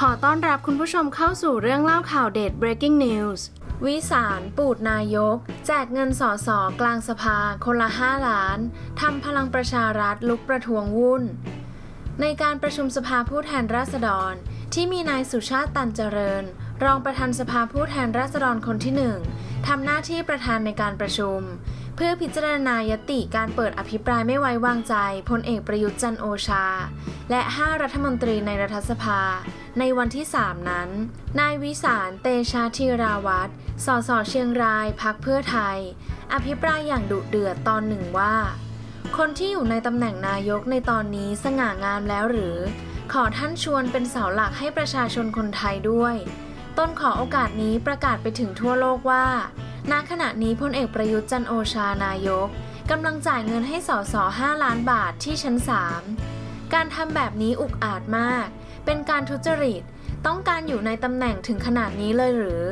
ขอต้อนรับคุณผู้ชมเข้าสู่เรื่องเล่าข่าวเด็ด breaking news วิสารปูดนายก แจกเงินสอสอกลางสภาคนละ 5 ล้านทำพลังประชารัฐลุกประท้วงวุ่น ในการประชุมสภาผู้แทนราษฎร ที่มีนายสุชาติตันเจริญ รองประธานสภาผู้แทนราษฎรคนที่หนึ่งทำหน้าที่ประธานในการประชุม เพื่อพิจารณายติการเปิดอภิปรายไม่ไว้วางใจพลเอกประยุทธ์จันโอชา และ 5 รัฐมนตรีในรัฐสภา ในวันที่ 3 นั้น นายวิสารเตชาธีราวัตรสสเชียงรายพักเพื่อไทย อภิปรายอย่างดุเดือดตอนหนึ่งว่า คนที่อยู่ในตำแหน่งนายกในตอนนี้สง่างามแล้วหรือ ขอท่านชวนเป็นเสาหลักให้ประชาชนคนไทยด้วย ต้นขอโอกาสนี้ประกาศไปถึงทั่วโลกว่า ณขณะนี้พลเอกประยุทธ์จันโอชานายกกำลังจ่ายเงินให้สส5ล้านบาทที่ชั้น 3 การทำแบบนี้อุกอาจมาก เป็นการทุจริต ต้องการอยู่ในตำแหน่งถึงขนาดนี้เลยหรือ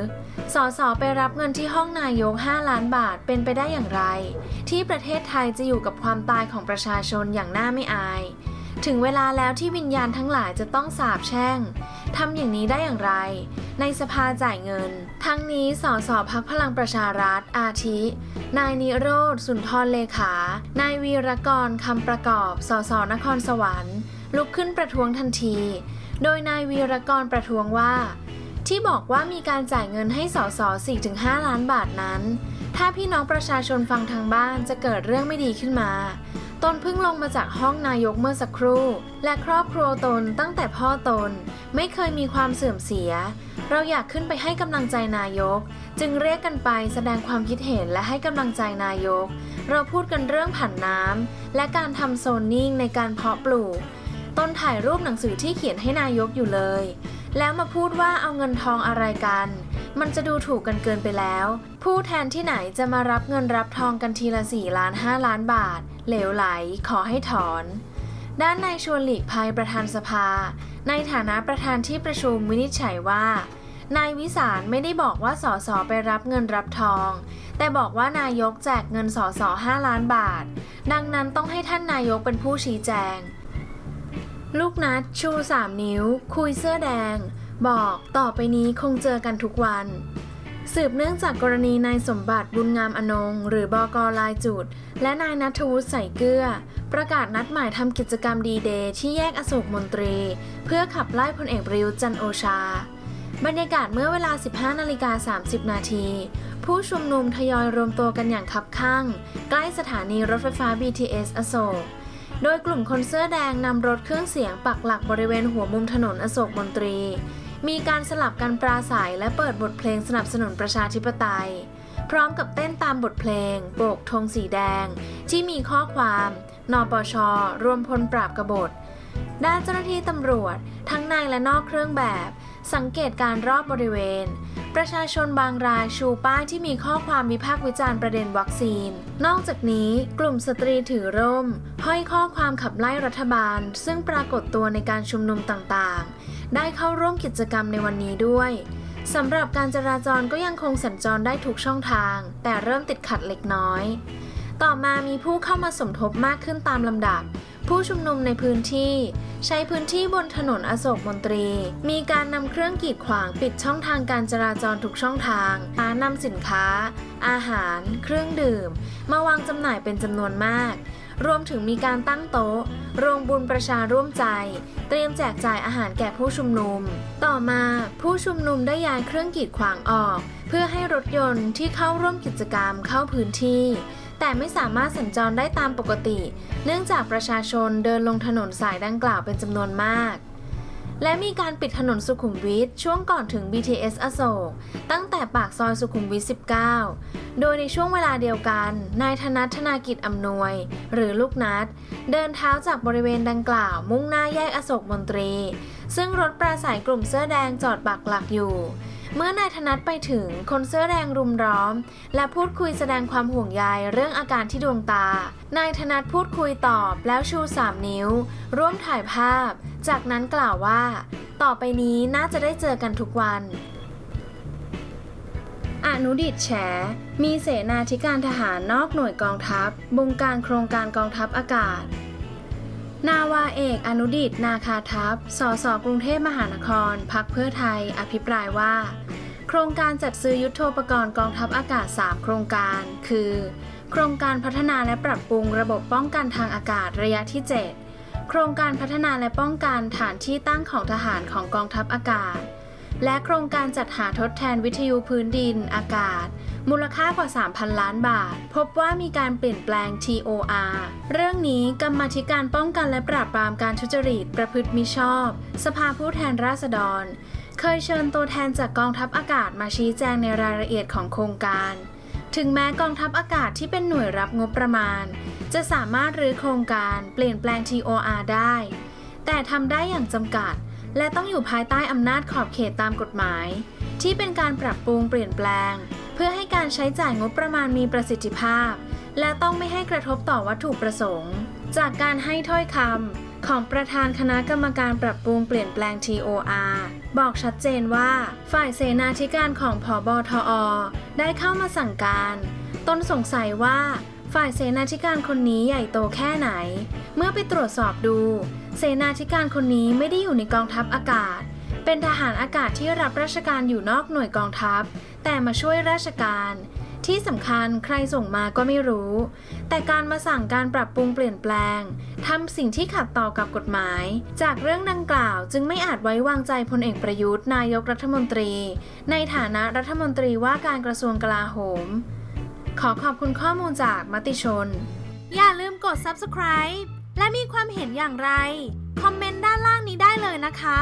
สสไปรับเงินที่ห้องนายก 5 ล้านบาทเป็นไปได้อย่างไร ที่ประเทศไทยจะอยู่กับความตายของประชาชนอย่างน่าไม่อาย ถึงเวลาแล้วที่วิญญาณทั้งหลายจะต้องสาบแช่ง ทำอย่างนี้ได้อย่างไร ในสภาจ่ายเงิน ทั้งนี้สสพักพลังประชารัฐอาทิ นายนิโรธสุนทรเลขา นายวีรกรคำประกอบ สสนครสวรรค์ ลุกขึ้นประท้วงทันที โดยนายวีรกรประท้วงว่า ที่บอกว่ามีการจ่ายเงินให้สส4-5 ล้านบาทนั้น ถ้าพี่น้องประชาชนฟังทางบ้านจะเกิดเรื่องไม่ดีขึ้นมา ตนเพิ่งลงมาจากห้องนายกเมื่อสักครู่ และครอบครัวตนตั้งแต่พ่อตน ไม่เคยมีความเสื่อมเสีย เราอยากขึ้นไปให้กำลังใจนายก จึงเรียกกันไปแสดงความคิดเห็นและให้กำลังใจนายก เราพูดกันเรื่องผันน้ำและการทำโซนนิ่งในการเพาะปลูก ต้นถ่ายรูปหนังสือที่เขียนให้นายกอยู่เลย แล้วมาพูดว่าเอาเงินทองอะไรกัน มันจะดูถูกกันเกินไปแล้ว ผู้แทนที่ไหนจะมารับเงินรับทองกันทีละ 4 ล้าน 5 ล้านบาท เหลวไหล ขอให้ถอน ด้านนายชวนหลีกภัยประธานสภา ในฐานะประธานที่ประชุมวินิจฉัยว่านายวิสารไม่ได้บอกว่าสสไปรับเงินรับทอง แต่บอกว่านายกแจกเงินสส5ล้านบาท ดังนั้นต้องให้ท่านนายกเป็นผู้ชี้แจง ลูกนัดชู 3 นิ้ว คุยเสื้อแดง บอกต่อไปนี้คงเจอกันทุกวัน สืบเนื่องจากกรณีนายสมบัติบุญงามอนง หรือบอกลายจุด และนายนัทวุฒิใส่เกลือ ประกาศนัดหมายทำกิจกรรมดีเดย์ที่แยกอโศกมนตรี เพื่อขับไล่พลเอกประยุทธ์จันโอชา บรรยากาศเมื่อเวลา 15นาฬิกา30 นาทีผู้ชุมนุมทยอยรวมตัวกันอย่างคับข้าง ใกล้สถานีรถไฟฟ้า BTS อโศก โดยกลุ่มคนเสื้อแดงนำรถเครื่องเสียงปักหลักบริเวณหัวมุมถนนอโศกมนตรี มีการสลับกันปราศัยและเปิดบทเพลงสนับสนุนประชาธิปไตย พร้อมกับเต้นตามบทเพลง โบกธงสีแดง ที่มีข้อความ นปช รวมพลปราบกบฏ ด้านเจ้าหน้าที่ตำรวจ ทั้งในและนอกเครื่องแบบ สังเกตการรอบบริเวณ ประชาชนบางรายชูป้ายที่มีข้อความวิพากษ์วิจารณ์ประเด็นวัคซีน นอกจากนี้กลุ่มสตรีถือร่ม ห้อยข้อความขับไล่รัฐบาล ซึ่งปรากฏตัวในการชุมนุมต่างๆ ได้เข้าร่วมกิจกรรมในวันนี้ด้วยสำหรับการจราจรก็ยังคงสัญจรได้ทุกช่องทาง แต่เริ่มติดขัดเล็กน้อย ต่อมามีผู้เข้ามาสมทบมากขึ้นตามลำดับ ผู้ชุมนุมในพื้นที่ ใช้พื้นที่บนถนนอโศกมนตรี มีการนำเครื่องกีดขวางปิดช่องทางการจราจรทุกช่องทางหานำสินค้า อาหาร เครื่องดื่ม มาวางจำหน่ายเป็นจำนวนมาก รวมถึงมีการตั้งโต๊ะ โรงบุญประชาร่วมใจ เตรียมแจกจ่ายอาหารแก่ผู้ชุมนุม ต่อมาผู้ชุมนุมได้ย้ายเครื่องกีดขวางออก เพื่อให้รถยนต์ที่เข้าร่วมกิจกรรมเข้าพื้นที่ แต่ไม่สามารถสัญจรได้ตามปกติ เนื่องจากประชาชนเดินลงถนนสายดังกล่าวเป็นจำนวนมาก และมีการปิดถนนสุขุมวิทช่วงก่อนถึง BTS อโศก ตั้งแต่ปากซอยสุขุมวิท 19 โดยในช่วงเวลาเดียวกัน นายธนัทธนากิจอำนวย หรือลูกนัด เดินเท้าจากบริเวณดังกล่าว มุ่งหน้าแยกอโศกมนตรี ซึ่งรถปราศัยกลุ่มเสื้อแดงจอดปักหลักอยู่ เมื่อนายธนัทไปถึงคนเสื้อแดงรุมล้อม และพูดคุยแสดงความห่วงใยเรื่องอาการที่ดวงตา นายธนัทพูดคุยตอบแล้วชู 3 นิ้ว ร่วมถ่ายภาพ จากนั้นกล่าวว่า ต่อไปนี้น่าจะได้เจอกันทุกวันอนุดิตแฉ มีเสนาธิการทหารนอกหน่วยกองทัพ บงการโครงการกองทัพอากาศ นาวาเอกอนุดิต นาคาทัพ สสกรุงเทพมหานคร พักเพื่อไทย อภิปรายว่า โครงการจัดซื้อยุทโธปกรณ์กองทัพอากาศ 3 โครงการ คือ โครงการพัฒนาและปรับปรุงระบบป้องกันทางอากาศระยะที่ 7 โครงการพัฒนาและป้องกันฐานที่ตั้งของทหารของกองทัพอากาศ และโครงการจัดหาทดแทนวิทยุพื้นดิน อากาศ มูลค่ากว่า 3,000 ล้านบาท พบว่ามีการเปลี่ยนแปลง TOR เรื่องนี้กรรมธิการป้องกันและปราบปรามการทุจริตประพฤติมิชอบ สภาผู้แทนราษฎร เคยเชิญตัวแทนจากกองทัพอากาศมาชี้แจงในรายละเอียดของโครงการ ถึงแม้กองทัพอากาศที่เป็นหน่วยรับงบประมาณ จะสามารถรื้อโครงการเปลี่ยนแปลง TOR ได้ แต่ทำได้อย่างจำกัด และต้องอยู่ภายใต้อำนาจขอบเขตตามกฎหมาย ที่เป็นการปรับปรุงเปลี่ยนแปลง เพื่อให้การใช้จ่ายงบประมาณมีประสิทธิภาพ และต้องไม่ให้กระทบต่อวัตถุประสงค์ จากการให้ถ้อยคำของประธานคณะกรรมการปรับปรุงเปลี่ยนแปลง TOR บอกชัดเจนว่า ฝ่ายเสนาธิการของผอบอทอ ได้เข้ามาสั่งการ ต้นสงสัยว่า ฝ่ายเสนาธิการคนนี้ใหญ่โตแค่ไหน เมื่อไปตรวจสอบดู เสนาธิการคนนี้ไม่ได้อยู่ในกองทัพอากาศ เป็นทหารอากาศที่รับราชการอยู่นอกหน่วยกองทัพ แต่มาช่วยราชการ ที่สำคัญใครส่งมาก็ไม่รู้ แต่การมาสั่งการปรับปรุงเปลี่ยนแปลงทำสิ่งที่ขัดต่อกับกฎหมาย จากเรื่องดังกล่าวจึงไม่อาจไว้วางใจพลเอกประยุทธ์นายกรัฐมนตรี ในฐานะรัฐมนตรีว่าการกระทรวงกลาโหม ขอขอบคุณข้อมูลจากมติชน อย่าลืมกด subscribe และมีความเห็นอย่างไร คอมเมนต์ด้านล่างนี้ได้เลยนะคะ